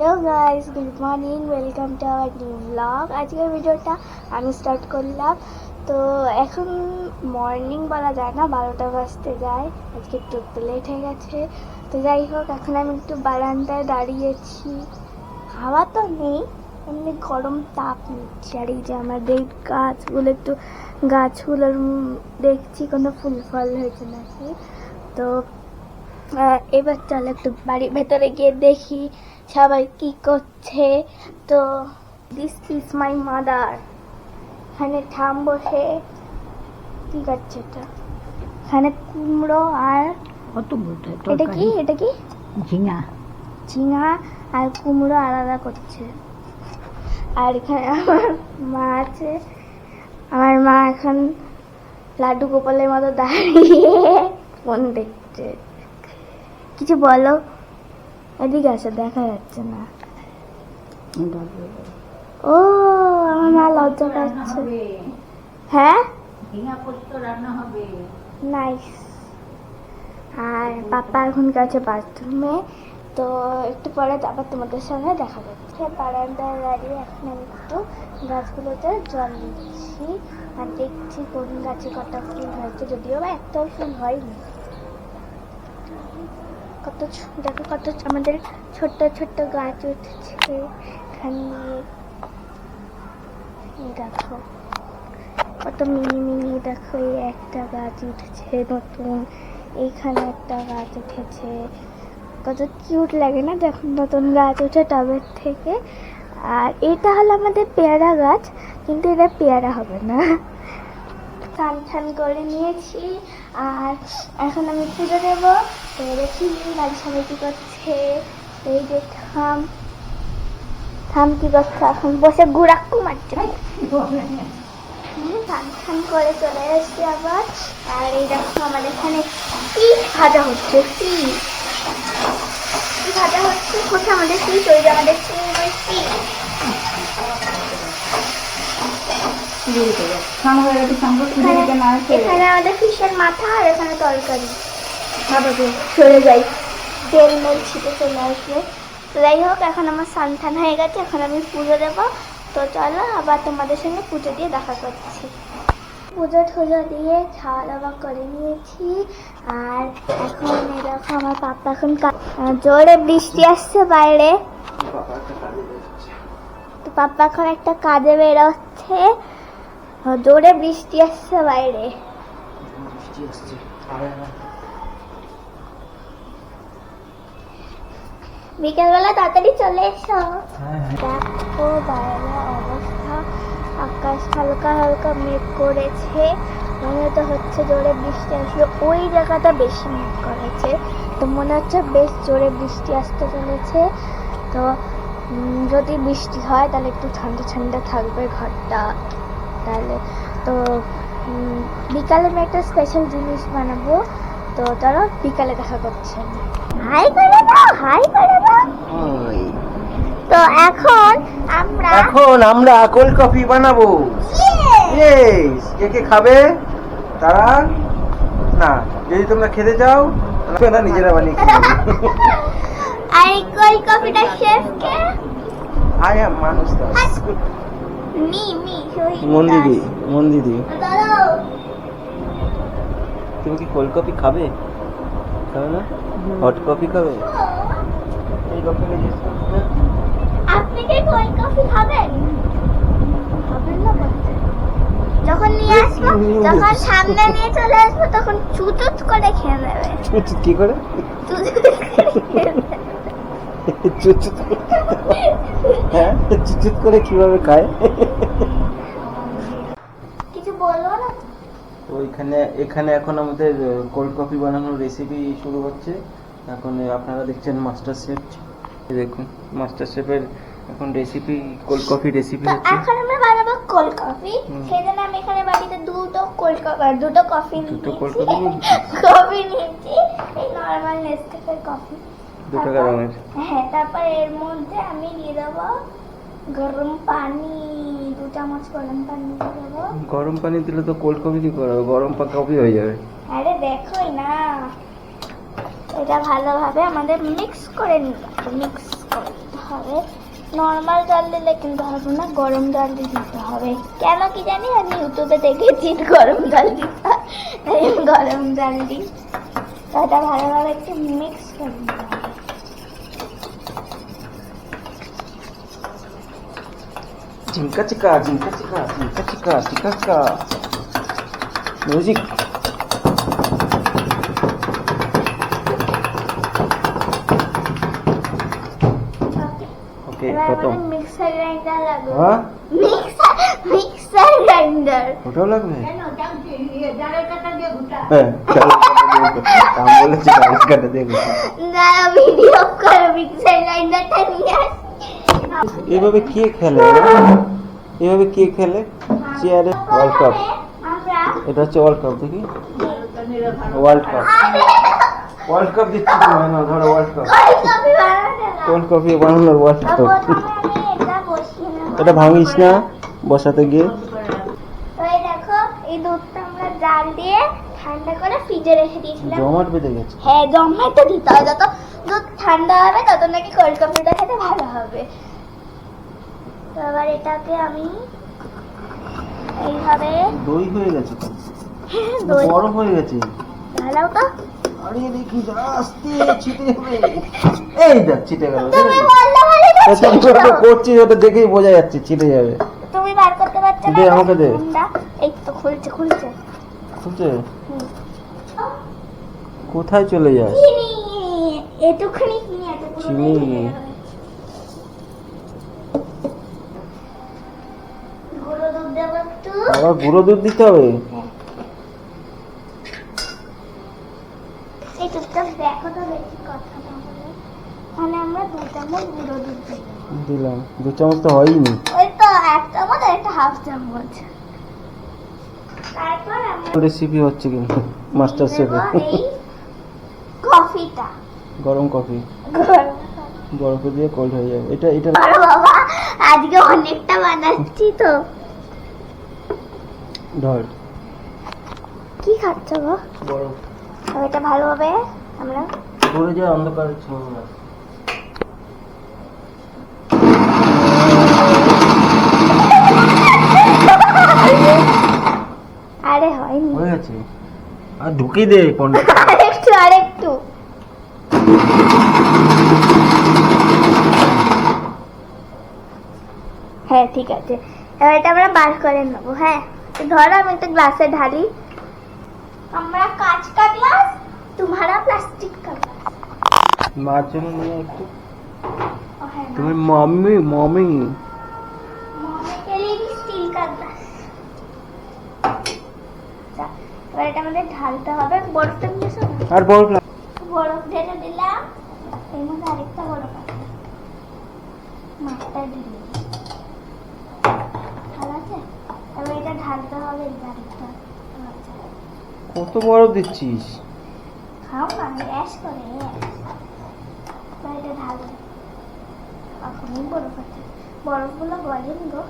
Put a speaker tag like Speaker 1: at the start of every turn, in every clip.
Speaker 1: Hello guys good morning welcome to our new blog আজকের ভিডিওটা আমি স্টার্ট করলাম। তো এখন মর্নিং বলা যায় না, বারোটা বাজতে যায়। আজকে একটু লেট হয়ে গেছে। তো যাই হোক, এখন আমি একটু বারান্দায় দাঁড়িয়েছি। হাওয়া তো নেই, এমনি গরম তাপ নিচ্ছে। আর এই যে আমাদের গাছগুলো, একটু গাছগুলোর দেখছি কোনো ফুল ফল হয়েছে নাকি? তো এবার চল একটু বাড়ির ভেতরে গিয়ে দেখি। সবাই কি করছে? তো দিস ইজ মাই মাদার এখানে থাম বসে কি করছে এটা? এখানে কুমড়ো আর
Speaker 2: কত বলতে
Speaker 1: এটা কি? এটা কি?
Speaker 2: ঝিঙা।
Speaker 1: ঝিঙা আর কুমড়ো আলাদা করছে। আর এখানে আমার মা আছে। আমার মা এখন লাড্ডু গোপালের মতো দাঁড়িয়ে ফোন দেখছে। কিছু বলো। এদিকে আসো দেখা যাচ্ছে না। ও আমার মা লজ্জা পাচ্ছে। হ্যাঁ?
Speaker 2: রান্না হবে।
Speaker 1: নাইস। আর পাপা এখন গেছে বাথরুমে তো একটু পরে আবার তোমাদের সঙ্গে দেখা যাচ্ছে বারান্দায় দাঁড়িয়ে এখন আমি একটু গাছগুলোতে জল দিচ্ছি। আর দেখছি কোন গাছে কটা ফুল হয়েছে যদিও বা একটাও ফুল হয়নি। কত দেখো কত আমাদের ছোট্ট ছোট্ট গাছ উঠছে দেখো, কত মিনি মিনি দেখো, এই একটা গাছ উঠেছে নতুন, এইখানে একটা গাছ উঠেছে। কত কিউট লাগে না যখন নতুন গাছ উঠে টবের থেকে। আর এটা হলো আমাদের পেয়ারা গাছ, কিন্তু এটা পেয়ারা হবে না। স্নান করে নিয়েছি। আর এখন আমি পুজো দেব। তো দেখি বাড়ির সবাই কি করছে? এই যে থাম। থাম কি করছে? এখন বসে গুড়াক্কু মারছে টান করে চলে এসছি আবার। আর এই দেখো আমাদের এখানে ফিশ ভাজা হচ্ছে? কি? ভাজা হচ্ছে? কোথায় আমাদের ওই যে আমাদের ফিশ এখানে আমাদের ফিশের মাথা আর এখানে তরকারি। চলে যাই। তেল মেল ছিটে চলে আসবে যাই হোক এখন আমার সান্থান হয়ে গেছে। এখন আমি পুজো দেবো। তো চলো আবার তোমাদের সঙ্গে পুজো দিয়ে দেখা করছি। পুজো টুজো দিয়ে খাওয়া দাওয়া করে নিয়েছি। আর এখন এরকম আমার পাপা এখন জোরে বৃষ্টি আসছে বাইরে। তো পাপা এখন একটা কাজে বেরোচ্ছে। জোরে বৃষ্টি আসছে বাইরে। বিকেলবেলা তাড়াতাড়ি চলে এসো। দেখো বাইরে অবস্থা। আকাশ হালকা হালকা মেঘ করেছে। মনে তো হচ্ছে জোরে বৃষ্টি আসবে ওই জায়গাটা বেশি মেঘ করেছে। তো মনে হচ্ছে বেশ জোরে বৃষ্টি আসতে চলেছে। তো যদি বৃষ্টি হয় তাহলে একটু ঠান্ডা ঠান্ডা থাকবে ঘরটা। তাহলে। তো বিকালে আমি একটা স্পেশাল জিনিস বানাবো। তো তারা বিকালে দেখা করছে হাই করে দাও হাই করে দাও তো এখন আমরা
Speaker 3: এখন আমরা কোল্ড কফি বানাবো। ইয়েস কে কে খাবে? তারা? না যদি তোমরা খেতে চাও তাহলে তোমরা নিজেরা বানিয়ে
Speaker 1: আর এই কোল্ড কফিটা শেফ কে?
Speaker 3: আই এম মানুষ দাস মন দিদি মন দিদি। তুমি কি কোল্ড কফি খাবে? খাবে না? হট কফি খাবে? এই কফি
Speaker 1: আপনি কি কোল্ড কফি খাবেন। যখন নিয়ে আসব যখন সামনে নিয়ে চলে আসব তখন চুচুচ করে খেয়ে নেবে।
Speaker 3: কি করে। চুচুত হ্যাঁ? চুচুত করে কীভাবে খায়?
Speaker 1: কিছু বলব না।
Speaker 3: তো এখানে এখানে এখন আমাদের কোল্ড কফি বানানোর রেসিপি শুরু হচ্ছে। এখন আপনারা দেখছেন মাস্টার শেফ দেখুন মাস্টার শেফের এখন রেসিপি কোল্ড কফি রেসিপি হচ্ছে।
Speaker 1: এখন আমরা বানাবো কোল্ড কফি
Speaker 3: হুম।
Speaker 1: আমি এখানে বাড়িতে দুটো কোল্ড কফি দুটো কফি
Speaker 3: দুটো coffee নিয়েছিস?
Speaker 1: কফি নিয়েছি এই নর্মাল নেসকেফের কফি
Speaker 3: দুটো
Speaker 1: তারপর- হ্যাঁ তারপর এর মধ্যে আমি দিয়ে দেবো গরম পানি দু চামচ গরম পানি দিয়ে দেবো।
Speaker 3: গরম পানি দিলে তো কোল্ড কফি কি করবে গরম পা কফি হয়ে যাবে।
Speaker 1: আরে দেখোই না। এটা ভালোভাবে আমাদের মিক্স করে নিতে হবে মিক্স করে নিতে হবে। নর্মাল জল দিলে কিন্তু হবে না গরম জল দিয়ে দিতে হবে। কেন কি জানি আমি ইউটিউবে দেখেছি গরম জল দিতে গরম জল দিই। এটা ভালোভাবে একটু মিক্স করে নিতে হবে
Speaker 3: ঝিঙ্কা চিকা ঝিঙ্কা চিকা ঝিঙ্কা চিকা চিকা চিকা মিউজিক ওকে
Speaker 1: এবার
Speaker 3: খতম
Speaker 1: আমাদের মিক্সার গ্রাইন্ডার লাগবে
Speaker 3: হ্যাঁ
Speaker 1: মিক্সার মিক্সার গ্রাইন্ডার
Speaker 3: ওটাও লাগবে
Speaker 2: কেন চামচি ইয়ে জারের কাটা দিয়ে ঘুটা
Speaker 3: হ্যাঁ চালের কাটা দিয়ে ঘুটা। আম বলেছি চালের কাটা দিয়ে ঘুটা।
Speaker 1: না ভিডিও করে মিক্সার গ্রাইন্ডারটা নিয়ে আসি
Speaker 3: এভাবে কে খেলে? এভাবে কে খেলে? চেয়ারে ওয়ার্ল্ড কাপ এটা হচ্ছে ওয়ার্ল্ড কাপ দেখি। ওয়ার্ল্ড কাপ ওয়ার্ল্ড কাপ দিচ্ছি তোমায় না, ধরো ওয়ার্ল্ড কাপ
Speaker 1: কোল্ড কফি
Speaker 3: বানানোর ওয়ার্ল্ড কাপ
Speaker 1: এটা
Speaker 3: ভাঙিস না, বসাতে গিয়ে।
Speaker 1: দেখো এই দুধটা আমরা জাল দিয়ে ঠান্ডা করে ফ্রিজে রেখে দিয়েছিলাম
Speaker 3: জমাট বেঁধে গেছে।
Speaker 1: হ্যাঁ জমাটা দিতে হয় যত দুধ ঠান্ডা হবে, তত নাকি কোল্ড কফিটা খেতে ভালো হবে। তো এবার এটাকে আমি এইভাবে
Speaker 3: দই হয়ে গেছে তো।
Speaker 1: দই।
Speaker 3: বরফ হয়ে গেছে।
Speaker 1: ঢালাও তো।
Speaker 3: আরে দেখি আস্তে ছিটে যাবে। এই দেখ ছিটে গেল।
Speaker 1: তুমি এটা।
Speaker 3: ওটা করছিস ওটা দেখেই বোঝা যাচ্ছে ছিটে যাবে।
Speaker 1: তুমি বার করতে পারছ না?
Speaker 3: দে, আমাকে দে।
Speaker 1: এই তো খুলছে খুলছে। হুম।
Speaker 3: কোথায় চলে যাস?
Speaker 1: চিনি। এটুখানি চিনি এতগুলো
Speaker 3: চিনি। আবার গুঁড়ো দুধ দিতে হবে?
Speaker 1: মানে
Speaker 3: দিলাম। দু চামচ তো হয়নি
Speaker 1: ওই তো এক চামচ একটা হাফ চামচ। তারপর
Speaker 3: রেসিপি হচ্ছে কিন্তু মাস্টার শেফে
Speaker 1: কফিটা।
Speaker 3: গরম কফি। বরফে দিয়ে কোল্ড হয়ে যাবে। এটা এটা
Speaker 1: বাবা আজকে অনেকটা বানাচ্ছি তো।
Speaker 3: ধর।
Speaker 1: কি খাচ্ছ গো?
Speaker 3: বরফ
Speaker 1: এটা ভালোভাবে আমরা
Speaker 3: পড়ে যায় অন্ধকারের ছোঁয়া
Speaker 1: আরে হয়নি।
Speaker 3: হয়ে গেছে। আর দে
Speaker 1: আরেকটু আরেকটু হ্যাঁ ঠিক আছে। এবার এটা আমরা বার করে নেব হ্যাঁ? ধর আমি একটা গ্লাসে ঢালি। আমরা কাঁচ গ্লাস তোমারা প্লাস্টিক গ্লাস
Speaker 3: মার জন্য নিয়ে একটু। তুমি মাম্মি
Speaker 1: মাম্মি এটা আমাদের ঢালতে হবে। বরফটা দিয়েছ
Speaker 3: আর বরফ
Speaker 1: বরফ ঢেলে দিলাম। এর মধ্যে আরেকটা বরফ আছে। মাছটা ঢেলে
Speaker 3: কত বরফ দিচ্ছিস?
Speaker 1: খাও না গ্যাস করে এবার এটা ঢালবে। এখনই বরফ আছে বরফগুলো গলেনি গো।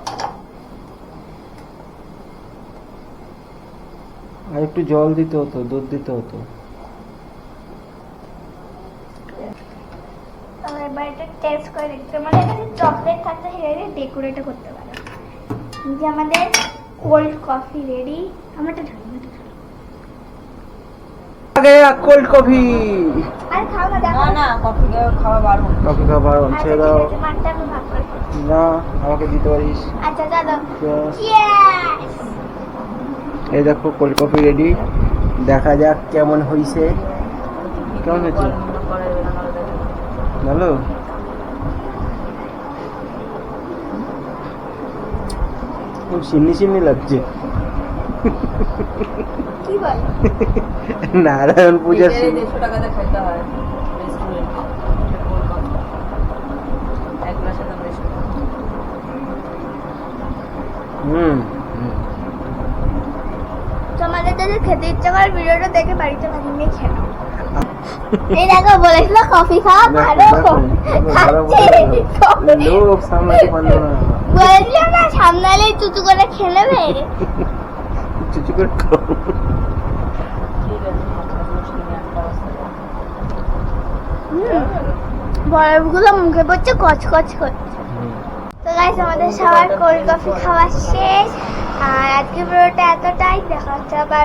Speaker 3: আর একটু জল দিতে হতো দুধ দিতে হতো।
Speaker 1: তাহলে এবার এটা টেস্ট করে দেখতে মানে চকলেট থাকতে সেটা ডেকোরেট করতে পারো। যে আমাদের কোল্ড কফি রেডি আমরা এটা ঢালবো এটা ঢালবো।
Speaker 3: কোল্ড কফি
Speaker 1: আর খাও না দেখো
Speaker 2: না না কফি খাওয়া বারণ
Speaker 3: কফি খাবার
Speaker 1: আচ্ছা
Speaker 3: ছেড়ে দাও
Speaker 1: আছে মাঠটা আমি ভাগ করে ফেলছি।
Speaker 3: না আমাকে দিতে পারিস
Speaker 1: আচ্ছা
Speaker 3: এই দেখো কোল্ড কফি রেডি দেখা যাক কেমন হইছে কেমন হয়েছে ভালো সিন্নি সিন্নি লাগছে নারায়ণ পূজার
Speaker 2: দেড়শো টাকাতে খেতে হয়
Speaker 3: হুম।
Speaker 1: তোমাদের যদি ইচ্ছে করে ভিডিওটা দেখে বাড়িতে বানিয়ে খেয়ে এই দেখো বলেছিল কফি খাওয়া ভালো খাচ্ছে
Speaker 3: লোক সামলাতে পারল না
Speaker 1: না চুচু করে
Speaker 3: চুচু করে
Speaker 1: বরফগুলো মুখে পড়ছে কচকচ করছে। তো গাইস আমাদের সবার কোল্ড কফি খাওয়া শেষ। আর আজকে পুরোটা এতটাই দেখা হচ্ছে আবার।